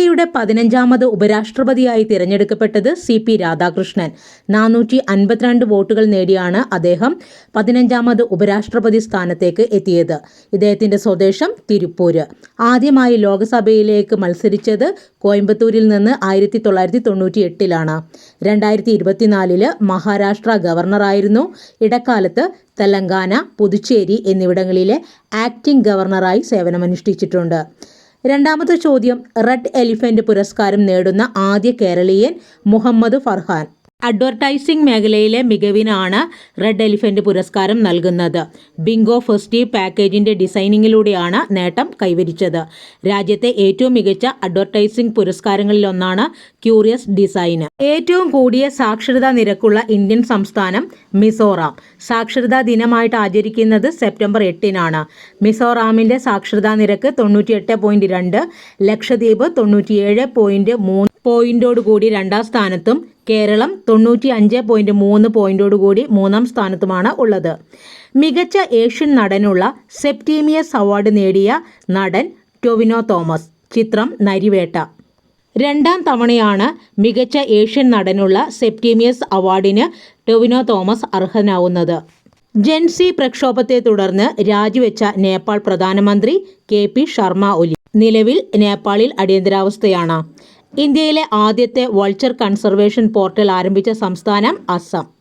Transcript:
ഇന്ത്യയുടെ പതിനഞ്ചാമത് ഉപരാഷ്ട്രപതിയായി തിരഞ്ഞെടുക്കപ്പെട്ടത് C P Radhakrishnan. നാനൂറ്റി അൻപത്തിരണ്ട് വോട്ടുകൾ നേടിയാണ് അദ്ദേഹം പതിനഞ്ചാമത് ഉപരാഷ്ട്രപതി സ്ഥാനത്തേക്ക് എത്തിയത്. ഇദ്ദേഹത്തിന്റെ സ്വദേശം തിരുപ്പൂര്. ആദ്യമായി ലോക്സഭയിലേക്ക് മത്സരിച്ചത് കോയമ്പത്തൂരിൽ നിന്ന് ആയിരത്തി തൊള്ളായിരത്തി തൊണ്ണൂറ്റി എട്ടിലാണ് രണ്ടായിരത്തി ഇരുപത്തിനാലിൽ മഹാരാഷ്ട്ര ഗവർണറായിരുന്നു. ഇടക്കാലത്ത് തെലങ്കാന പുതുച്ചേരി എന്നിവിടങ്ങളിലെ ആക്ടിംഗ് ഗവർണറായി സേവനമനുഷ്ഠിച്ചിട്ടുണ്ട്. രണ്ടാമത്തെ ചോദ്യം റെഡ് എലിഫന്റ് പുരസ്കാരം നേടുന്ന ആദ്യ കേരളീയൻ മുഹമ്മദ് ഫർഹാൻ. അഡ്വർടൈസിംഗ് മേഖലയിലെ മികവിനാണ് റെഡ് എലിഫന്റ് പുരസ്കാരം നൽകുന്നത്. ബിങ്കോ ഫെസ്റ്റീവ് പാക്കേജിന്റെ ഡിസൈനിങ്ങിലൂടെയാണ് നേട്ടം കൈവരിച്ചത്. രാജ്യത്തെ ഏറ്റവും മികച്ച അഡ്വർടൈസിംഗ് പുരസ്കാരങ്ങളിലൊന്നാണ് ക്യൂറിയസ് ഡിസൈൻ ഏറ്റവും കൂടിയ സാക്ഷരതാ നിരക്കുള്ള ഇന്ത്യൻ സംസ്ഥാനം മിസോറാം. സാക്ഷരതാ ദിനമായിട്ട് ആചരിക്കുന്നത് സെപ്റ്റംബർ എട്ടിനാണ്. മിസോറാമിന്റെ സാക്ഷരതാ നിരക്ക് തൊണ്ണൂറ്റിയെട്ട് പോയിന്റ് രണ്ട് ലക്ഷദ്വീപ് തൊണ്ണൂറ്റിയേഴ് പോയിന്റ് മൂന്ന് പോയിന്റോടുകൂടി രണ്ടാം സ്ഥാനത്തും കേരളം തൊണ്ണൂറ്റി അഞ്ച് പോയിന്റ് മൂന്ന് പോയിന്റോടുകൂടി മൂന്നാം സ്ഥാനത്തുമാണ് ഉള്ളത്. മികച്ച ഏഷ്യൻ നടനുള്ള സെപ്റ്റീമിയസ് അവാർഡ് നേടിയ നടൻ ടൊവിനോ തോമസ് ചിത്രം നരിവേട്ട. രണ്ടാം തവണയാണ് മികച്ച ഏഷ്യൻ നടനുള്ള സെപ്റ്റീമിയസ് അവാർഡിന് ടൊവിനോ തോമസ് അർഹനാവുന്നത്. ജെൻസി പ്രക്ഷോഭത്തെ തുടർന്ന് രാജിവെച്ച നേപ്പാൾ പ്രധാനമന്ത്രി കെ പി ശർമ്മ ഒലി. നിലവിൽ നേപ്പാളിൽ അടിയന്തരാവസ്ഥയാണ്. ഇന്ത്യയിലെ ആദ്യത്തെ വൾച്ചർ കൺസർവേഷൻ പോർട്ടൽ ആരംഭിച്ച സംസ്ഥാനം അസം.